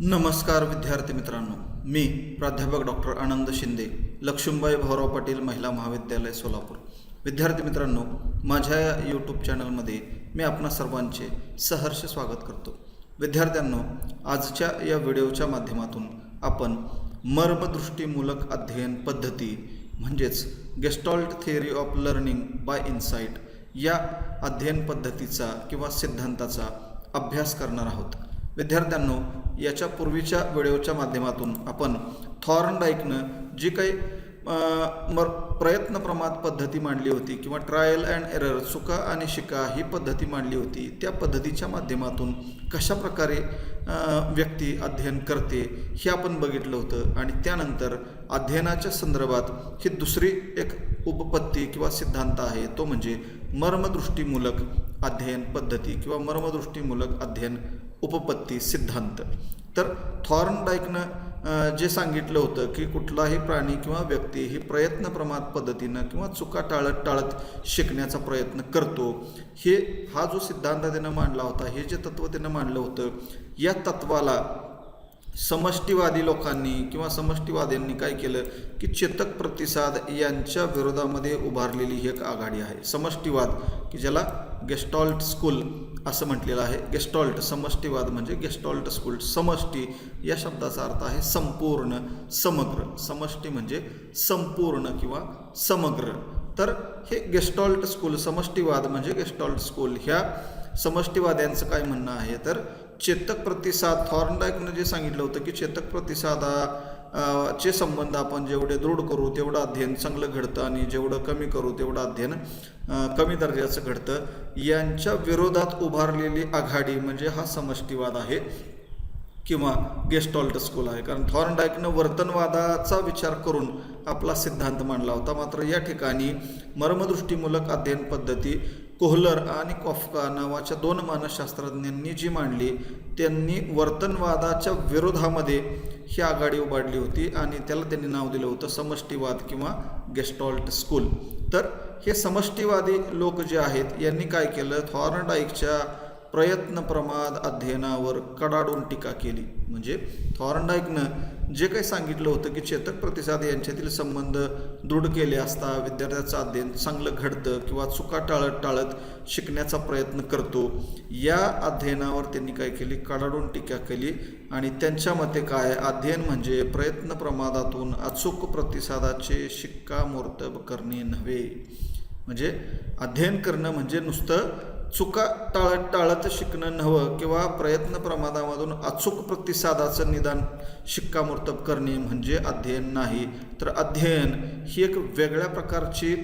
नमस्कार विद्यार्थी मित्रांनो. मी प्राध्यापक डॉक्टर आनंद शिंदे लक्ष्मीबाई भाऊराव पाटील महिला महाविद्यालय सोलापूर. विद्यार्थी मित्रांनो माझ्या या यूट्यूब चॅनलमध्ये मी आपणा सर्वांचे सहर्ष स्वागत करतो. विद्यार्थ्यांनो आजच्या या व्हिडिओच्या माध्यमातून आपण मर्मदृष्टीमूलक अध्ययन पद्धती म्हणजेच Gestalt theory of learning by insight या अध्ययन पद्धतीचा किंवा सिद्धांताचा अभ्यास करणार आहोत. विद्यार्थ्यांनो याच्या पूर्वीच्या व्हिडिओच्या माध्यमातून आपण थॉर्नडाईकनं जी काही मर प्रयत्न प्रमाद पद्धती मांडली होती किंवा ट्रायल अँड एरर चुका आणि शिका ही पद्धती मांडली होती त्या पद्धतीच्या माध्यमातून कशा प्रकारे व्यक्ती अध्ययन करते हे आपण बघितलं होतं आणि त्यानंतर अध्ययनाच्या संदर्भात ही दुसरी एक उपपत्ती किंवा सिद्धांत आहे तो म्हणजे मर्मदृष्टीमूलक अध्ययन पद्धती किंवा मर्मदृष्टीमूलक अध्ययन उपपत्ती सिद्धांत. तर थॉर्नडाईकनं अ, जे सांगितलं होतं की कुठलाही प्राणी किंवा व्यक्ती ही प्रयत्न प्रमाद पद्धतीनं किंवा चुका टाळत टाळत शिकण्याचा प्रयत्न करतो. हे हा जो सिद्धांत त्यानं मांडला होता हे जे तत्त्व त्यानं मांडलं होतं या तत्वाला समष्टीवादी लोकांनी किंवा समष्टीवाद्यांनी काय केलं की चेतक प्रतिसाद यांच्या विरोधामध्ये उभारलेली ही एक आघाडी आहे. समष्टीवाद की ज्याला गेस्टॉल्ट स्कूल असं म्हटलेलं आहे. गेस्टॉल्ट समष्टीवाद म्हणजे गेस्टॉल्ट स्कूल. समष्टी या शब्दाचा अर्थ आहे संपूर्ण समग्र. समष्टी म्हणजे संपूर्ण किंवा समग्र. तर हे गेस्टॉल्ट स्कूल समष्टीवाद म्हणजे गेस्टॉल्ट स्कूल. ह्या समष्टीवाद्यांचं काय म्हणणं आहे? तर चेतक प्रतिसाद थॉर्नडायकनं जे सांगितलं होतं की चेतक प्रतिसादा चे संबंध आपण जेवढे दृढ करू तेवढं अध्ययन चांगलं घडतं आणि जेवढं कमी करू तेवढं अध्ययन कमी दर्जाचं घडतं. यांच्या विरोधात उभारलेली आघाडी म्हणजे हा समष्टीवाद आहे. किंवा गेस्टॉल्ट स्कूल आहे. कारण थॉर्नडाईकनं वर्तनवादाचा विचार करून आपला सिद्धांत मांडला होता. मात्र या ठिकाणी मर्मदृष्टीमूलक अध्ययन पद्धती कोहलर आणि कॉफका नावाच्या दोन मानसशास्त्रज्ञांनी जी मांडली त्यांनी वर्तनवादाच्या विरोधामध्ये ही आघाडी उभारली होती आणि त्याला त्यांनी नाव दिलं होतं समष्टीवाद किंवा गेस्टॉल्ट स्कूल. तर हे समष्टीवादी लोक जे आहेत यांनी काय केलं? थॉर्नडाईकच्या प्रयत्न प्रमाद अध्ययनावर कडाडून टीका केली. म्हणजे थॉर्नडाईकनं जे काही सांगितलं होतं की चेतक प्रतिसाद यांच्यातील संबंध दृढ केले असता विद्यार्थ्याचं अध्ययन चांगलं घडतं किंवा चुका टाळत टाळत शिकण्याचा प्रयत्न करतो या अध्ययनावर त्यांनी काय केली? कडाडून टीका केली. आणि त्यांच्या मते काय? अध्ययन म्हणजे प्रयत्न प्रमादातून अचूक प्रतिसादाचे शिक्कामोर्तब करणे नव्हे. म्हणजे अध्ययन करणं म्हणजे नुसतं चुका टाळत टाळत शिकणं नव्हं किंवा प्रयत्न प्रमादामधून अचूक प्रतिसादाचं निदान शिक्कामोर्तब करणे म्हणजे अध्ययन नाही. तर अध्ययन ही एक वेगळ्या प्रकारची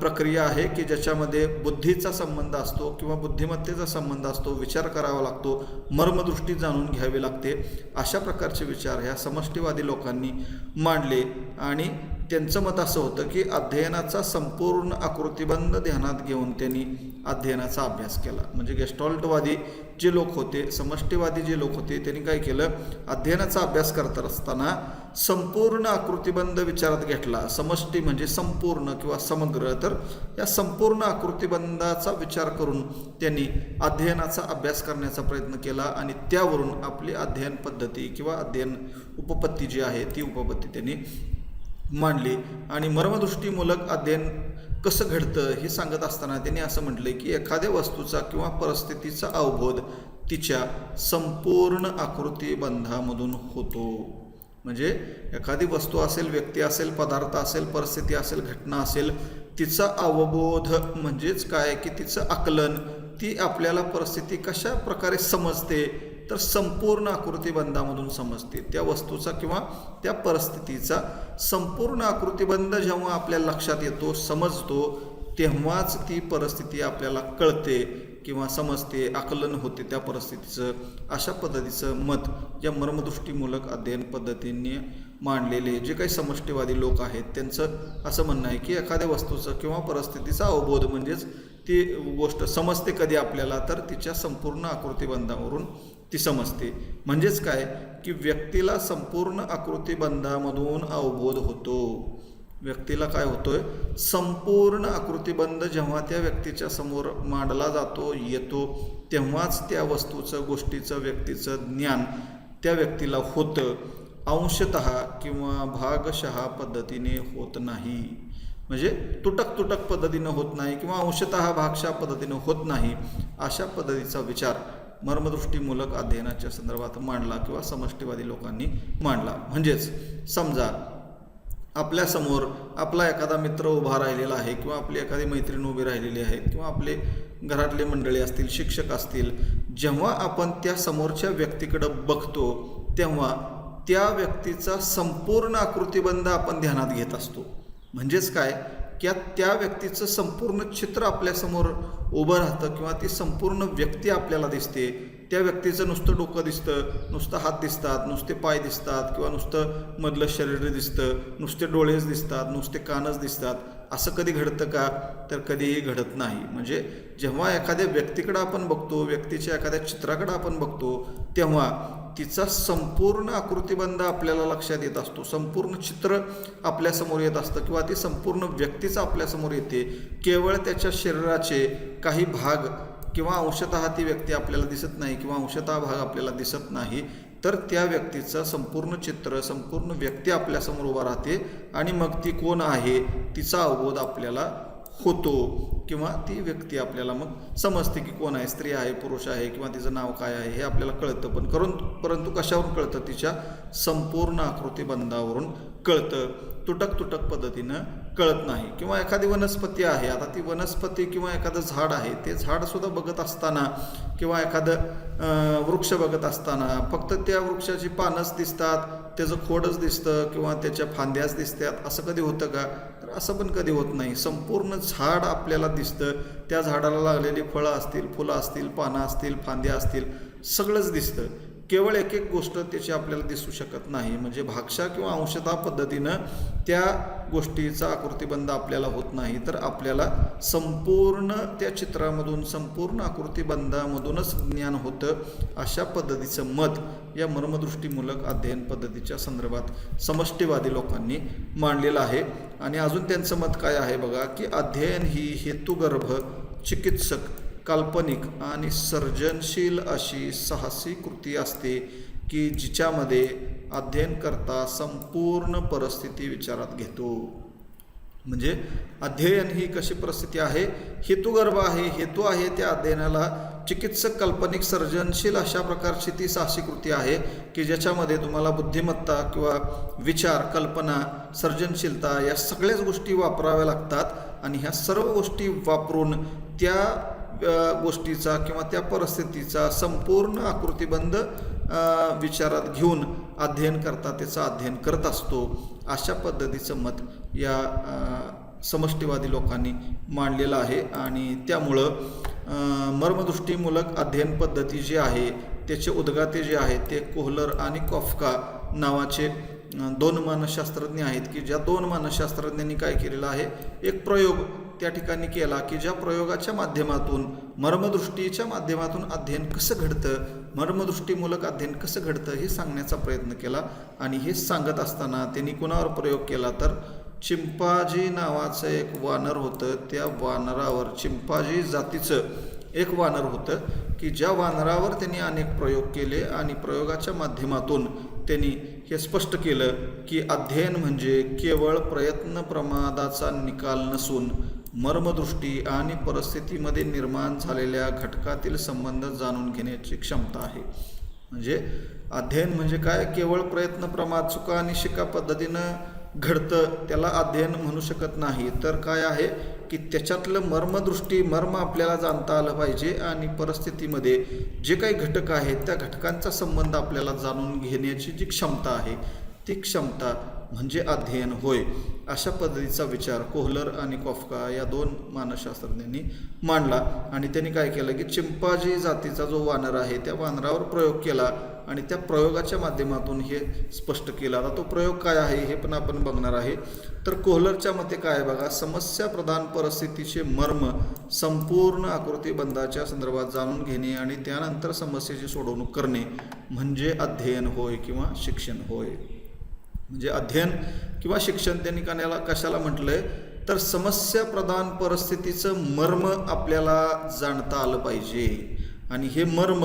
प्रक्रिया आहे की ज्याच्यामध्ये बुद्धीचा संबंध असतो किंवा बुद्धिमत्तेचा संबंध असतो विचार करावा लागतो मर्मदृष्टी जाणून घ्यावी लागते. अशा प्रकारचे विचार ह्या समष्टीवादी लोकांनी मांडले आणि त्यांचं मत असं होतं की अध्ययनाचा संपूर्ण आकृतिबंध ध्यानात घेऊन त्यांनी अध्ययनाचा अभ्यास केला. म्हणजे गेस्टॉल्टवादी जे लोक होते समष्टीवादी जे लोक होते त्यांनी काय केलं? अध्ययनाचा अभ्यास करत असताना संपूर्ण आकृतिबंध विचारात घेतला. समष्टी म्हणजे संपूर्ण किंवा समग्र. तर या संपूर्ण आकृतिबंधाचा विचार करून त्यांनी अध्ययनाचा अभ्यास करण्याचा प्रयत्न केला आणि त्यावरून आपली अध्ययन पद्धती किंवा अध्ययन उपपत्ती जी आहे ती उपपत्ती त्यांनी मांडली. आणि मर्मदृष्टीमूलक अध्ययन कसं घडतं हे सांगत असताना त्यांनी असं म्हटलंय की एखाद्या वस्तूचा किंवा परिस्थितीचा अवबोध तिच्या संपूर्ण आकृतीबंधामधून होतो. म्हणजे एखादी वस्तू असेल व्यक्ती असेल पदार्थ असेल परिस्थिती असेल घटना असेल तिचा अवबोध म्हणजेच काय? की तिचं आकलन ती आपल्याला परिस्थिती कशा प्रकारे समजते? तर संपूर्ण आकृतिबंधामधून समजते. त्या वस्तूचा किंवा त्या परिस्थितीचा संपूर्ण आकृतिबंध जेव्हा आपल्या लक्षात येतो समजतो तेव्हाच ती परिस्थिती आपल्याला कळते किंवा समजते आकलन होते त्या परिस्थितीचं. अशा पद्धतीचं मत या मर्मदृष्टीमूलक अध्ययन पद्धतीने मांडलेले जे काही समष्टीवादी लोक आहेत त्यांचं असं म्हणणं आहे की एखाद्या वस्तूचं किंवा परिस्थितीचा अवबोध म्हणजेच ती गोष्ट समजते कधी आपल्याला तर तिच्या संपूर्ण आकृतिबंधावरून ती समजते म्हणजेच काय? की व्यक्तीला संपूर्ण आकृतीबंधामधून अवबोध होतो. व्यक्तीला काय होतोय? संपूर्ण आकृतीबंध जेव्हा त्या व्यक्तीच्या समोर मांडला जातो येतो तेव्हाच त्या वस्तूचं गोष्टीचं व्यक्तीचं ज्ञान त्या व्यक्तीला होतं. अंशत किंवा भागशः पद्धतीने होत नाही. म्हणजे तुटक तुटक पद्धतीनं होत नाही किंवा अंशत भागशः पद्धतीनं होत नाही अशा पद्धतीचा विचार मर्मदृष्टीमूलक अध्ययनाच्या संदर्भात मांडला किंवा समष्टीवादी लोकांनी मांडला. म्हणजेच समजा आपल्यासमोर आपला एखादा मित्र उभा राहिलेला आहे किंवा आपली एखादी मैत्रीण उभी राहिलेली आहे किंवा आपले घरातले मंडळी असतील शिक्षक असतील जेव्हा आपण त्या समोरच्या व्यक्तीकडं बघतो तेव्हा त्या व्यक्तीचा संपूर्ण आकृतिबंध आपण ध्यानात घेत असतो. म्हणजेच काय? की त्या व्यक्तीचं संपूर्ण चित्र आपल्यासमोर उभं राहतं किंवा ती संपूर्ण व्यक्ती आपल्याला दिसते त्या व्यक्तीचं नुसतं डोकं दिसतं नुसतं हात दिसतात नुसते पाय दिसतात किंवा नुसतं मधलं शरीर दिसतं नुसते डोळेच दिसतात नुसते कानच दिसतात. असं कधी घडतं का? तर कधीही घडत नाही. म्हणजे जेव्हा एखाद्या व्यक्तीकडं आपण बघतो व्यक्तीच्या एखाद्या चित्राकडं आपण बघतो तेव्हा तिचा संपूर्ण आकृतिबंध आपल्याला लक्षात येत असतो. संपूर्ण चित्र आपल्यासमोर येत असतं किंवा ती संपूर्ण व्यक्तीच आपल्यासमोर येते. केवळ त्याच्या शरीराचे काही भाग किंवा अंशतः ती व्यक्ती आपल्याला दिसत नाही किंवा अंशतः भाग आपल्याला दिसत नाही. तर त्या व्यक्तीचं संपूर्ण चित्र संपूर्ण व्यक्ती आपल्यासमोर उभा राहते आणि मग ती कोण आहे तिचा अवबोध आपल्याला होतो. किंवा ती व्यक्ती आपल्याला मग समजते की कोण आहे स्त्री आहे पुरुष आहे किंवा तिचं नाव काय आहे हे आपल्याला कळतं. पण करून परंतु कशावरून कळतं? तिच्या संपूर्ण आकृतीबंधावरून कळतं. तुटक तुटक पद्धतीनं कळत नाही. किंवा एखादी वनस्पती आहे आता ती वनस्पती किंवा एखादं झाड आहे ते झाडसुद्धा बघत असताना किंवा एखादं वृक्ष बघत असताना फक्त त्या वृक्षाची पानंच दिसतात त्याचं खोडच दिसतं किंवा त्याच्या फांद्याच दिसतात असं कधी होतं का? तर असं पण कधी होत नाही. संपूर्ण झाड आपल्याला दिसतं. त्या झाडाला लागलेली फळं असतील फुलं असतील पानं असतील फांद्या असतील सगळंच दिसतं. केवळ एक एक गोष्ट त्याची आपल्याला दिसू शकत नाही. म्हणजे भाषा किंवा अंशता पद्धतीनं त्या गोष्टीचा आकृतीबंध आपल्याला होत नाही. तर आपल्याला संपूर्ण त्या चित्रामधून संपूर्ण आकृतीबंधामधूनच ज्ञान होतं अशा पद्धतीचं मत या मर्मदृष्टीमूलक अध्ययन पद्धतीच्या संदर्भात समष्टीवादी लोकांनी मांडलेलं आहे. आणि अजून त्यांचं मत काय आहे बघा की अध्ययन ही हेतुगर्भ चिकित्सक काल्पनिक आणि सर्जनशील अशी साहसी कृती असते की जिच्यामध्ये अध्ययन करता संपूर्ण परिस्थिती विचारात घेतो. म्हणजे अध्ययन ही कशी परिस्थिती आहे? हेतुगर्भ आहे हेतू आहे त्या अध्ययनाला. चिकित्सक काल्पनिक सर्जनशील अशा प्रकारची ती साहसी कृती आहे की ज्याच्यामध्ये तुम्हाला बुद्धिमत्ता किंवा विचार कल्पना सर्जनशीलता या सगळ्याच गोष्टी वापराव्या लागतात आणि ह्या सर्व गोष्टी वापरून त्या गोष्टीचा किंवा त्या परिस्थितीचा संपूर्ण आकृतिबंध विचारात घेऊन अध्ययन करता त्याचं अध्ययन करत असतो. अशा पद्धतीचं मत या समष्टीवादी लोकांनी मांडलेलं आहे आणि त्यामुळं मर्मदृष्टीमूलक अध्ययन पद्धती जी आहे त्याचे उद्गाते जे आहेत ते कोहलर आणि कॉफका नावाचे दोन मानसशास्त्रज्ञ आहेत की ज्या दोन मानसशास्त्रज्ञांनी काय केलेलं आहे एक प्रयोग त्या ठिकाणी केला की ज्या प्रयोगाच्या माध्यमातून मर्मदृष्टीच्या माध्यमातून अध्ययन कसं घडतं मर्मदृष्टीमूलक अध्ययन कसं घडतं हे सांगण्याचा प्रयत्न केला. आणि हे सांगत असताना त्यांनी कोणावर प्रयोग केला तर चिंपाजी नावाचं एक वानर होतं. त्या वानरावर चिंपाजी जातीचं एक वानर होतं की ज्या वानरावर त्यांनी अनेक प्रयोग केले आणि प्रयोगाच्या माध्यमातून त्यांनी हे स्पष्ट केलं की अध्ययन म्हणजे केवळ प्रयत्न प्रमादाचा निकाल नसून मर्मदृष्टी आणि परिस्थितीमध्ये निर्माण झालेल्या घटकातील संबंध जाणून घेण्याची क्षमता आहे. म्हणजे अध्ययन म्हणजे काय? केवळ प्रयत्न प्रमाद चुका आणि शिका पद्धतीनं घडतं त्याला अध्ययन म्हणू शकत नाही. तर काय आहे की त्याच्यातलं मर्मदृष्टी मर्म आपल्याला जाणता आलं पाहिजे आणि परिस्थितीमध्ये जे काही घटक आहेत त्या घटकांचा संबंध आपल्याला जाणून घेण्याची जी क्षमता आहे ती क्षमता म्हणजे अध्ययन होय अशा पद्धतीचा विचार कोहलर आणि कॉफका या दोन मानसशास्त्रज्ञांनी मांडला आणि त्यांनी काय केलं की चिंपाजी जातीचा जो वानर आहे त्या वानरावर प्रयोग केला आणि त्या प्रयोगाच्या माध्यमातून हे स्पष्ट केलं. आता तो प्रयोग काय आहे हे पण आपण बघणार आहे. तर कोहलरच्या मते काय आहे बघा समस्या प्रधान परिस्थितीचे मर्म संपूर्ण आकृतीबंधाच्या संदर्भात जाणून घेणे आणि त्यानंतर समस्येची सोडवणूक करणे म्हणजे अध्ययन होय किंवा शिक्षण होय. म्हणजे अध्ययन किंवा शिक्षण त्यांनी कशाला कशाला आहे तर समस्या प्रधान परिस्थितीचं मर्म आपल्याला जाणता आलं पाहिजे. आणि हे मर्म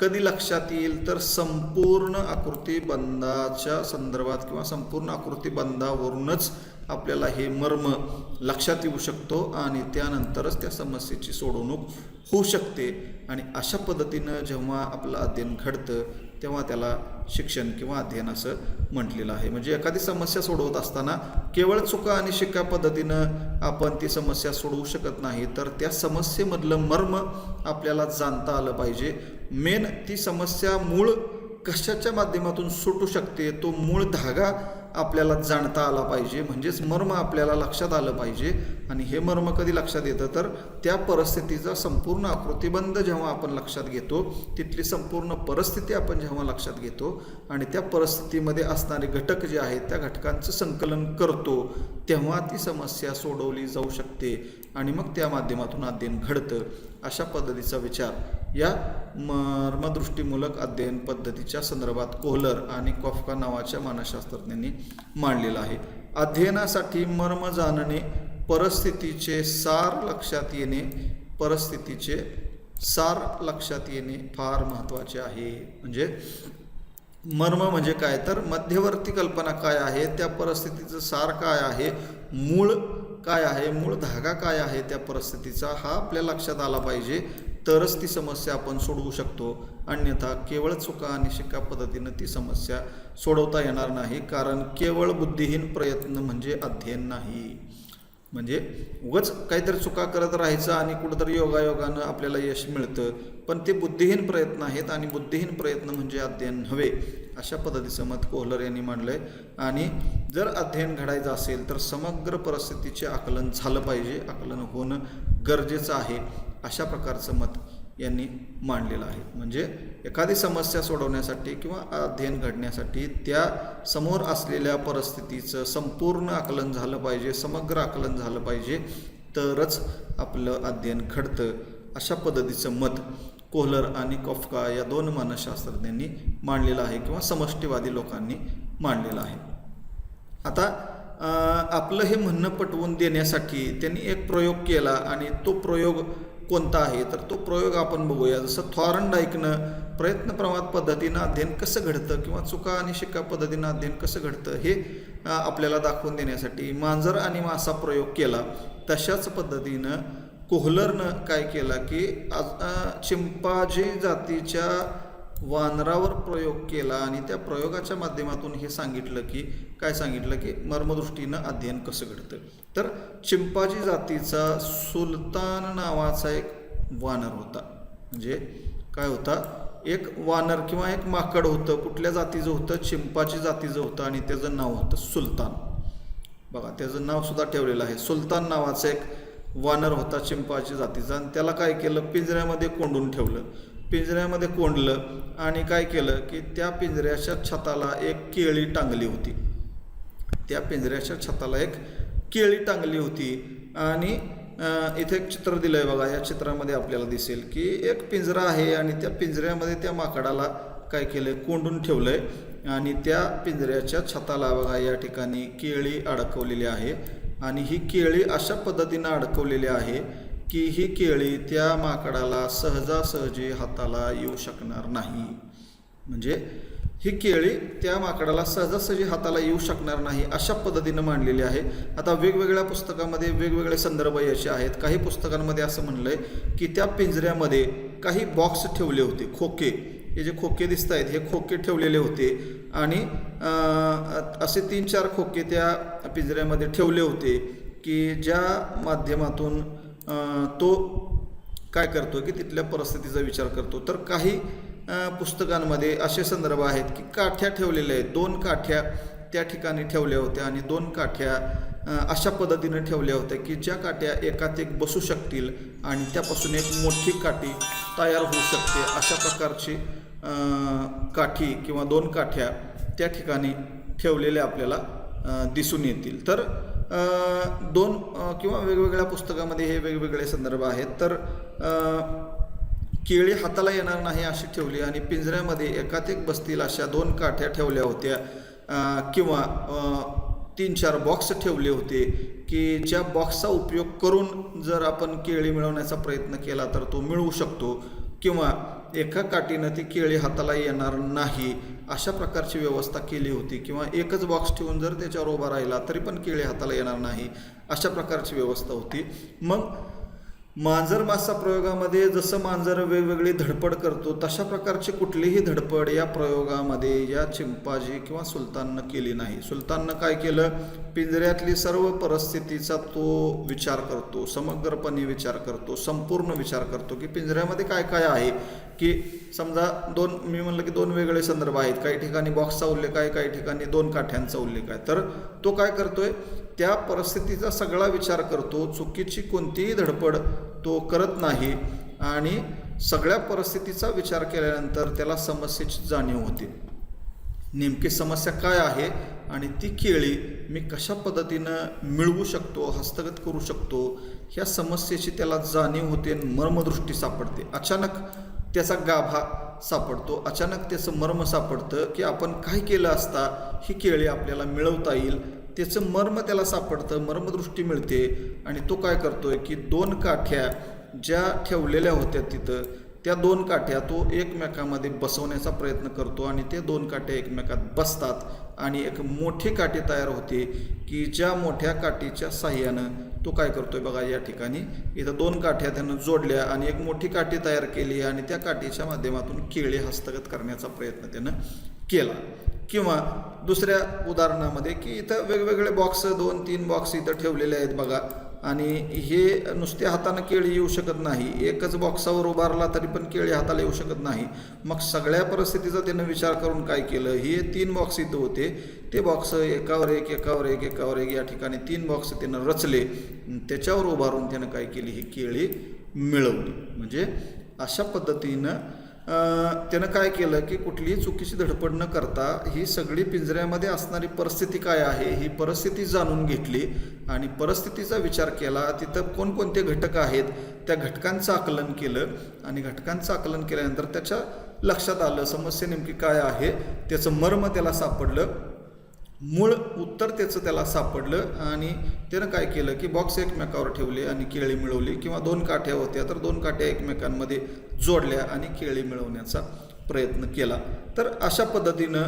कधी लक्षात येईल? तर संपूर्ण आकृती बंधाच्या संदर्भात किंवा संपूर्ण आकृती बंधावरूनच आपल्याला हे मर्म लक्षात येऊ शकतो आणि त्यानंतरच त्या समस्येची सोडवणूक होऊ शकते. आणि अशा पद्धतीनं जेव्हा आपलं अध्ययन घडतं तेव्हा त्याला शिक्षण किंवा अध्ययन असं म्हटलेलं आहे. म्हणजे एखादी समस्या सोडवत असताना केवळ चुका आणि शिक्का पद्धतीनं आपण ती समस्या सोडवू शकत नाही तर त्या समस्येमधलं मर्म आपल्याला जाणता आलं पाहिजे. मेन ती समस्या मूळ कशाच्या माध्यमातून सुटू शकते? तो मूळ धागा आपल्याला जाणता आला पाहिजे. म्हणजेच मर्म आपल्याला लक्षात आलं पाहिजे. आणि हे मर्म कधी लक्षात येतं? तर त्या परिस्थितीचा संपूर्ण आकृतिबंध जेव्हा आपण लक्षात घेतो तिथली संपूर्ण परिस्थिती आपण जेव्हा लक्षात घेतो आणि त्या परिस्थितीमध्ये असणारे घटक जे आहेत त्या घटकांचं संकलन करतो तेव्हा ती समस्या सोडवली जाऊ शकते. आणि मग त्या माध्यमातून अध्ययन घडतं अशा पद्धतीचा विचार. या मर्मदृष्टीमूलक अध्ययन पद्धतीच्या संदर्भात कोहलर आणि कॉफका नावाच्या मानसशास्त्रज्ञांनी मांडलेलं आहे. अध्ययनासाठी मर्म जाणणे परिस्थितीचे सार लक्षात येणे परिस्थितीचे सार लक्षात येणे फार महत्त्वाचे आहे. म्हणजे मर्म म्हणजे काय? तर मध्यवर्ती कल्पना काय आहे? त्या परिस्थितीचं सार काय आहे? मूळ काय आहे मूळ धागा काय आहे त्या परिस्थितीचा हा आपल्या लक्षात आला पाहिजे. तरच ती समस्या आपण सोडवू शकतो. अन्यथा केवळ चुका आणि शिक्का पद्धतीनं ती समस्या सोडवता येणार नाही. कारण केवळ बुद्धिहीन प्रयत्न म्हणजे अध्ययन नाही. म्हणजे उगच काहीतरी चुका करत राहायचं आणि कुठंतरी योगायोगानं आपल्याला यश मिळतं. पण ते बुद्धिहीन प्रयत्न आहेत आणि बुद्धिहीन प्रयत्न म्हणजे अध्ययन नव्हे अशा पद्धतीचं मत कोहलर यांनी मांडलं आहे आणि जर अध्ययन घडायचं असेल तर समग्र परिस्थितीचे आकलन झालं पाहिजे. आकलन होणं गरजेचं आहे. अशा प्रकारचं मत यांनी मांडलेलं आहे. म्हणजे एखादी समस्या सोडवण्यासाठी किंवा अध्ययन घडण्यासाठी त्या समोर असलेल्या परिस्थितीचं संपूर्ण आकलन झालं पाहिजे समग्र आकलन झालं पाहिजे तरच आपलं अध्ययन घडतं. अशा पद्धतीचं मत कोहलर आणि कॉफका या दोन मानसशास्त्रज्ञांनी मांडलेलं आहे किंवा समष्टीवादी लोकांनी मांडलेलं आहे. आता आपलं हे म्हणणं पटवून देण्यासाठी त्यांनी एक प्रयोग केला आणि तो प्रयोग कोणता आहे तर तो प्रयोग आपण बघूया. जसं थॉरनडाईकनं प्रयत्नप्रमाद पद्धतीनं अध्ययन कसं घडतं किंवा चुका आणि शिक्का पद्धतीनं अध्ययन कसं घडतं हे आपल्याला दाखवून देण्यासाठी मांजर आणि मासा प्रयोग केला. तशाच पद्धतीनं कोहलरनं काय केलं की आज- चिंपाजी जातीच्या वानरावर प्रयोग केला आणि त्या प्रयोगाच्या माध्यमातून हे सांगितलं की काय सांगितलं की मर्मदृष्टीनं अध्ययन कसं घडतं? तर चिंपाजी जातीचा सुलतान नावाचा एक वानर होता. म्हणजे काय होता? एक वानर किंवा एक माकड होतं कुठल्या जातीचं होतं? चिंपाची जातीचं होतं आणि त्याचं नाव होतं सुलतान. बघा त्याचं नावसुद्धा ठेवलेलं आहे. सुलतान नावाचा एक वानर होता चिंपाची जातीचा आणि त्याला काय केलं? पिंजऱ्यामध्ये कोंडून ठेवलं. पिंजऱ्यामध्ये कोंडलं आणि काय केलं की त्या पिंजऱ्याच्या छताला एक केळी टांगली होती. त्या पिंजऱ्याच्या छताला एक केळी टांगली होती आणि इथे एक चित्र दिलं आहे बघा. या चित्रामध्ये आपल्याला दिसेल की एक पिंजरा आहे आणि त्या पिंजऱ्यामध्ये त्या माकडाला काय केलं कोंडून ठेवलं आहे आणि त्या पिंजऱ्याच्या छताला बघा या ठिकाणी केळी अडकवलेली आहे आणि ही केळी अशा पद्धतीनं अडकवलेली आहे की ही केळी त्या माकडाला सहजासहजी हाताला येऊ शकणार नाही. म्हणजे ही केळी त्या माकडाला सहजासहजी हाताला येऊ शकणार नाही अशा पद्धतीनं मांडलेली आहे. आता वेगवेगळ्या पुस्तकामध्ये वेगवेगळे संदर्भ याचे आहेत. काही पुस्तकांमध्ये असं म्हणलं आहे की त्या पिंजऱ्यामध्ये काही बॉक्स ठेवले होते खोके. हे जे खोके दिसत आहेत हे खोके ठेवलेले होते. आणि असे तीन चार खोके त्या पिंजऱ्यामध्ये ठेवले होते की ज्या माध्यमातून तो काय करतो की तिथल्या परिस्थितीचा विचार करतो. तर काही पुस्तकांमध्ये असे संदर्भ आहेत की काठ्या ठेवलेल्या आहेत. दोन काठ्या त्या ठिकाणी ठेवल्या होत्या आणि दोन काठ्या अशा पद्धतीने ठेवल्या होत्या की ज्या काठ्या एकात एक बसू शकतील आणि त्यापासून एक मोठी काठी तयार होऊ शकते. अशा प्रकारची काठी किंवा दोन काठ्या त्या ठिकाणी ठेवलेल्या आपल्याला दिसून येतील. तर दोन किंवा वेगवेगळ्या पुस्तकामध्ये हे वेगवेगळे संदर्भ आहेत. तर केळी हाताला येणार नाही अशी ठेवली आणि पिंजऱ्यामध्ये एकात एक बसतील अशा दोन काठ्या ठेवल्या होत्या. किंवा तीन चार बॉक्स ठेवले होते की ज्या बॉक्सचा उपयोग करून जर आपण केळी मिळवण्याचा प्रयत्न केला तर तो मिळवू शकतो. किंवा एका काठीनं ती केळी हाताला येणार नाही अशा प्रकारची व्यवस्था केली होती. किंवा एकच बॉक्स ठेवून जर त्याच्यावर उभा राहिला तरी पण केळी हाताला येणार नाही. अशा प्रकारची व्यवस्था होती. मग मांजर मासा प्रयोगामध्ये जसं मांजर वेगवेगळी धडपड करतो तशा प्रकारची कुठलीही धडपड या प्रयोगामध्ये या चिंपाजी किंवा सुलताननं केली नाही. सुलताननं काय केलं? पिंजऱ्यातली सर्व परिस्थितीचा तो विचार करतो समग्रपणे विचार करतो संपूर्ण विचार करतो की पिंजऱ्यामध्ये काय काय आहे? की समजा दोन मी म्हणलं की दोन वेगळे संदर्भ आहेत. काही ठिकाणी बॉक्सचा उल्लेख आहे काही ठिकाणी दोन काठ्यांचा उल्लेख आहे. तर तो काय करतोय? त्या परिस्थितीचा सगळा विचार करतो. चुकीची कोणतीही धडपड तो करत नाही आणि सगळ्या परिस्थितीचा विचार केल्यानंतर त्याला समस्येची जाणीव होते. नेमकी समस्या काय आहे आणि ती केळी मी कशा पद्धतीनं मिळवू शकतो हस्तगत करू शकतो ह्या समस्येची त्याला जाणीव होते आणि मर्मदृष्टी सापडते. अचानक त्याचा गाभा सापडतो. अचानक त्याचं मर्म सापडतं की आपण काय केलं असता ही केळी आपल्याला मिळवता येईल त्याचं मर्म त्याला सापडतं मर्मदृष्टी मिळते आणि तो काय करतोय की दोन काठ्या ज्या ठेवलेल्या होत्या तिथं त्या दोन काठ्या तो एकमेकामध्ये बसवण्याचा प्रयत्न करतो आणि ते दोन काठ्या एकमेकात बसतात आणि एक मोठी काठी तयार होते की ज्या मोठ्या काठीच्या साह्यानं तो काय करतोय बघा या ठिकाणी. इथं दोन काठ्या त्यानं जोडल्या आणि एक मोठी काठी तयार केली आणि त्या काठीच्या माध्यमातून केळी हस्तगत करण्याचा प्रयत्न त्यानं केला. किंवा दुसऱ्या उदाहरणामध्ये की इथं वेगवेगळे बॉक्स दोन तीन बॉक्स इथं ठेवलेले आहेत बघा. आणि हे नुसत्या हातानं केळी येऊ शकत नाही. एकच बॉक्सावर उभारला तरी पण केळी हाताला येऊ शकत नाही. मग सगळ्या परिस्थितीचा त्यानं विचार करून काय केलं? हे तीन बॉक्स इथं होते. ते बॉक्स एकावर एक एकावर एक एकावर एक या ठिकाणी तीन बॉक्स त्यानं रचले. त्याच्यावर उभारून त्यानं काय केली? ही केळी मिळवली. म्हणजे अशा पद्धतीनं त्यानं काय केलं की कुठलीही चुकीची धडपड न करता ही सगळी पिंजऱ्यामध्ये असणारी परिस्थिती काय आहे ही परिस्थिती जाणून घेतली आणि परिस्थितीचा विचार केला. तिथं कोणकोणते घटक आहेत त्या घटकांचं आकलन केलं आणि घटकांचं आकलन केल्यानंतर त्याच्या लक्षात आलं समस्या नेमकी काय आहे त्याचं मर्म त्याला सापडलं. मूळ उत्तर त्याचं त्याला सापडलं आणि त्यानं काय केलं की बॉक्स एकमेकावर ठेवले आणि केळी मिळवली किंवा दोन काठ्या होत्या तर दोन काठ्या एकमेकांमध्ये जोडल्या आणि केळी मिळवण्याचा प्रयत्न केला. तर अशा पद्धतीनं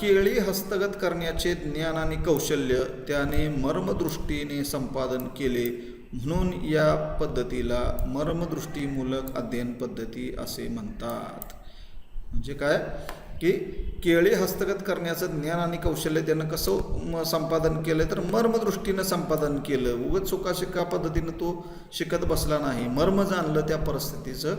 केळी हस्तगत करण्याचे ज्ञान आणि कौशल्य त्याने मर्मदृष्टीने संपादन केले. म्हणून या पद्धतीला मर्मदृष्टीमूलक अध्ययन पद्धती असे म्हणतात. म्हणजे काय? की केळी हस्तगत करण्याचं ज्ञान आणि कौशल्य त्यानं कसं म संपादन केलं तर मर्मदृष्टीनं संपादन केलं. उगत चुकाशिका पद्धतीनं तो शिकत बसला नाही. मर्म जाणलं त्या परिस्थितीचं.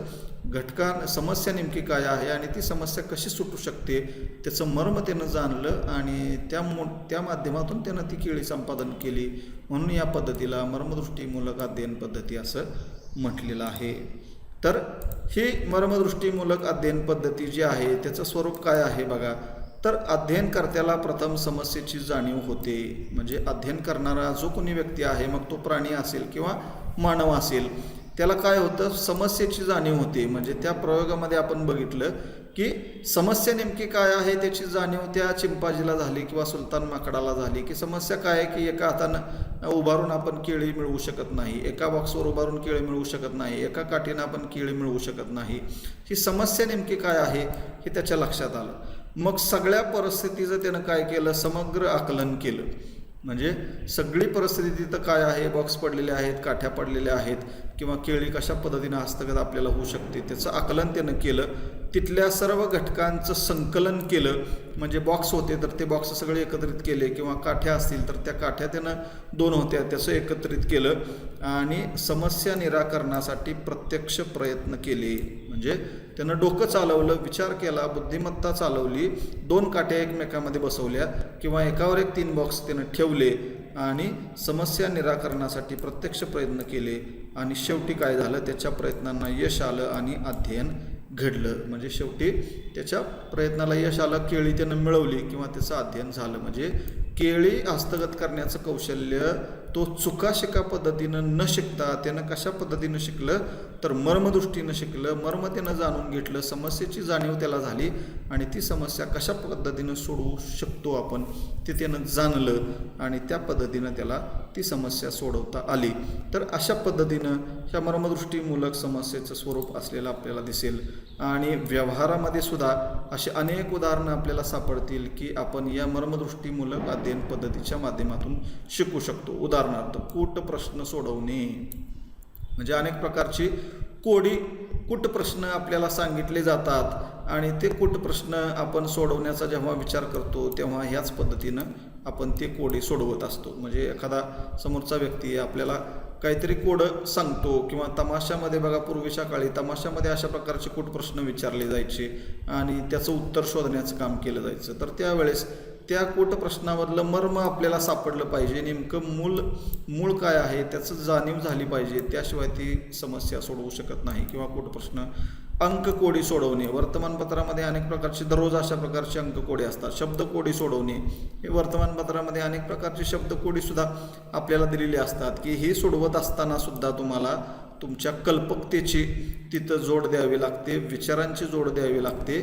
घटका समस्या नेमकी काय आहे आणि ती समस्या कशी सुटू शकते त्याचं मर्म त्यानं जाणलं आणि त्या मो त्या माध्यमातून त्यानं ती केळी संपादन केली. म्हणून या पद्धतीला मर्मदृष्टीमूलक अध्ययन पद्धती असं म्हटलेलं आहे. तर ही मर्मदृष्टीमूलक अध्ययन पद्धती जी आहे त्याचं स्वरूप काय आहे बघा. तर अध्ययनकर्त्याला प्रथम समस्येची जाणीव होते. म्हणजे अध्ययन करणारा जो कोणी व्यक्ती आहे मग तो प्राणी असेल किंवा मानव असेल त्याला काय होतं? समस्येची जाणीव होते. म्हणजे त्या प्रयोगामध्ये आपण बघितलं की समस्या नेमकी काय आहे? त्याची जाणीव त्या चिंपाजीला झाली किंवा सुलतान माकडाला झाली की समस्या काय आहे? की एका हातानं उभारून आपण केळी मिळवू शकत नाही. एका बॉक्सवर उभारून केळी मिळवू शकत नाही. एका काठीनं आपण केळी मिळवू शकत नाही. ही समस्या नेमकी काय आहे? हे त्याच्या लक्षात आलं. मग सगळ्या परिस्थितीचं त्यानं काय केलं? समग्र आकलन केलं. म्हणजे सगळी परिस्थिती तिथं काय आहे? बॉक्स पडलेले आहेत काठ्या पडलेल्या आहेत किंवा केळी कशा पद्धतीनं हस्तगत आपल्याला होऊ शकते? त्याचं आकलन त्यानं केलं. तिथल्या सर्व घटकांचं संकलन केलं. म्हणजे बॉक्स होते तर ते बॉक्स सगळे एकत्रित केले किंवा काठ्या असतील तर त्या काठ्या त्यानं दोन होत्या त्याचं एकत्रित केलं आणि समस्या निराकरणासाठी प्रत्यक्ष प्रयत्न केले. म्हणजे त्यानं डोकं चालवलं विचार केला बुद्धिमत्ता चालवली दोन काट्या एकमेकामध्ये बसवल्या किंवा एकावर एक तीन बॉक्स त्यानं ठेवले आणि समस्या निराकरणासाठी प्रत्यक्ष प्रयत्न केले आणि शेवटी काय झालं? त्याच्या प्रयत्नांना यश आलं आणि अध्ययन घडलं. म्हणजे शेवटी त्याच्या प्रयत्नाला यश आलं केळी त्यानं मिळवली किंवा त्याचं अध्ययन झालं. म्हणजे केळी हस्तगत करण्याचं कौशल्य तो चुकाशिका पद्धतीनं न शिकता त्यानं कशा पद्धतीनं शिकलं? तर मर्मदृष्टीनं शिकलं. मर्म त्यानं जाणून घेतलं. समस्येची जाणीव त्याला झाली आणि ती समस्या कशा पद्धतीनं सोडवू शकतो आपण ते त्यानं जाणलं आणि त्या पद्धतीनं त्याला ती समस्या सोडवता आली. तर अशा पद्धतीनं ह्या मर्मदृष्टीमूलक समस्येचं स्वरूप असलेलं आपल्याला दिसेल. आणि व्यवहारामध्ये सुद्धा अशी अनेक उदाहरणं आपल्याला सापडतील की आपण या मर्मदृष्टीमूलक अध्ययन पद्धतीच्या माध्यमातून शिकू शकतो. उदाहरणार्थ कूट प्रश्न सोडवणे. म्हणजे अनेक प्रकारची कोडी कुट प्रश्न आपल्याला सांगितले जातात आणि ते कुट प्रश्न आपण सोडवण्याचा जेव्हा विचार करतो तेव्हा ह्याच पद्धतीनं आपण ते कोडी सोडवत असतो. म्हणजे एखादा समोरचा व्यक्ती आपल्याला काहीतरी कोडं सांगतो किंवा तमाशामध्ये बघा पूर्वीच्या काळी तमाशामध्ये अशा प्रकारचे कुट प्रश्न विचारले जायचे आणि त्याचं उत्तर शोधण्याचं काम केलं जायचं. तर त्यावेळेस त्या कोट प्रश्नामधलं मर्म आपल्याला सापडलं पाहिजे. नेमकं मूल मूळ काय आहे त्याचं जाणीव झाली पाहिजे. त्याशिवाय ती समस्या सोडवू शकत नाही किंवा कोट प्रश्न अंक कोडी सोडवणे. वर्तमानपत्रामध्ये अनेक प्रकारचे दररोज अशा प्रकारचे अंक कोडी असतात. शब्द कोडी सोडवणे. हे वर्तमानपत्रामध्ये अनेक प्रकारचे शब्द कोडी सुद्धा आपल्याला दिलेले असतात की हे सोडवत असताना सुद्धा तुम्हाला तुमच्या कल्पकतेची तिथं जोड द्यावी लागते विचारांची जोड द्यावी लागते.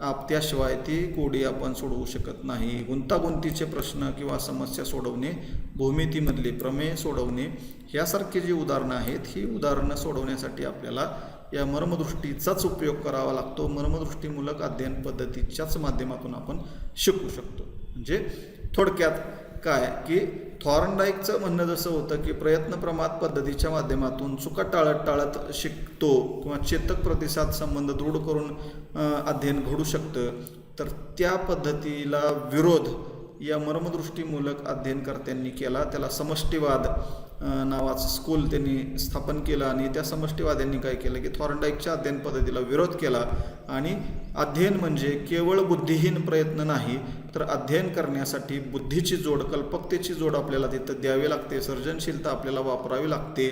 त्याशिवाय ती कोडी आपण सोडवू शकत नाही. गुंतागुंतीचे प्रश्न किंवा समस्या सोडवणे भूमितीमधले प्रमेय सोडवणे ह्यासारखी जी उदाहरणं आहेत ही उदाहरणं सोडवण्यासाठी आपल्याला या मर्मदृष्टीचाच उपयोग करावा लागतो. मर्मदृष्टीमूलक अध्ययन पद्धतीच्याच माध्यमातून आपण शिकू शकतो. म्हणजे थोडक्यात काय की थॉर्नडाईकचं म्हणणं जसं होतं की प्रयत्न प्रमाद पद्धतीच्या माध्यमातून चुका टाळत टाळत शिकतो किंवा चेतक प्रतिसाद संबंध दृढ करून अध्ययन घडू शकतं. तर त्या पद्धतीला विरोध या मर्मदृष्टीमूलक अध्ययनकर्त्यांनी केला. त्याला समष्टीवाद नावाचं स्कूल त्यांनी स्थापन केलं आणि त्या समष्टीवाद्यांनी काय केलं की थॉर्नडाईकच्या अध्ययन पद्धतीला विरोध केला आणि अध्ययन म्हणजे केवळ बुद्धिहीन प्रयत्न नाही तर अध्ययन करण्यासाठी बुद्धीची जोड कल्पकतेची जोड आपल्याला तिथं द्यावी लागते सर्जनशीलता आपल्याला वापरावी लागते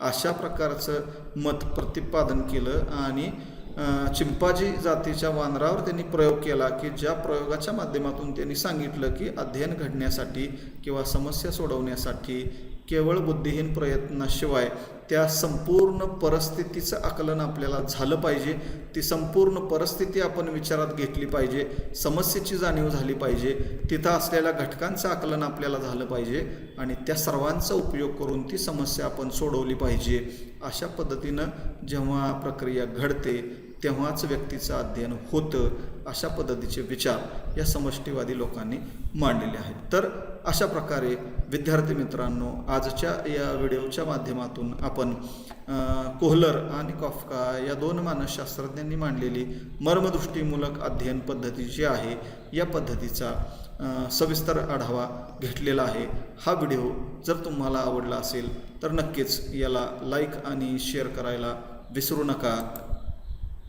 अशा प्रकारचं मत प्रतिपादन केलं आणि चिंपाजी जातीच्या वानरावर त्यांनी प्रयोग केला की ज्या प्रयोगाच्या माध्यमातून त्यांनी सांगितलं की अध्ययन घडण्यासाठी किंवा समस्या सोडवण्यासाठी केवळ बुद्धिहीन प्रयत्नाशिवाय त्या संपूर्ण परिस्थितीचं आकलन आपल्याला झालं पाहिजे. ती संपूर्ण परिस्थिती आपण विचारात घेतली पाहिजे. समस्येची जाणीव झाली पाहिजे. तिथं असलेल्या घटकांचं आकलन आपल्याला झालं पाहिजे आणि त्या सर्वांचा उपयोग करून ती समस्या आपण सोडवली पाहिजे. अशा पद्धतीनं जेव्हा प्रक्रिया घडते तेव्हाच व्यक्तीचं अध्ययन होतं अशा पद्धतीचे विचार या समष्टीवादी लोकांनी मांडलेले आहेत. तर अशा प्रकारे विद्यार्थी मित्रांनो आजच्या या व्हिडिओच्या माध्यमातून आपण कोहलर आणि कॉफका या दोन मानसशास्त्रज्ञांनी मांडलेली मर्मदृष्टीमूलक अध्ययन पद्धती जी आहे या पद्धतीचा सविस्तर आढावा घेतलेला आहे. हा व्हिडिओ जर तुम्हाला आवडला असेल तर नक्कीच याला लाईक आणि शेअर करायला विसरू नका.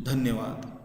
धन्यवाद.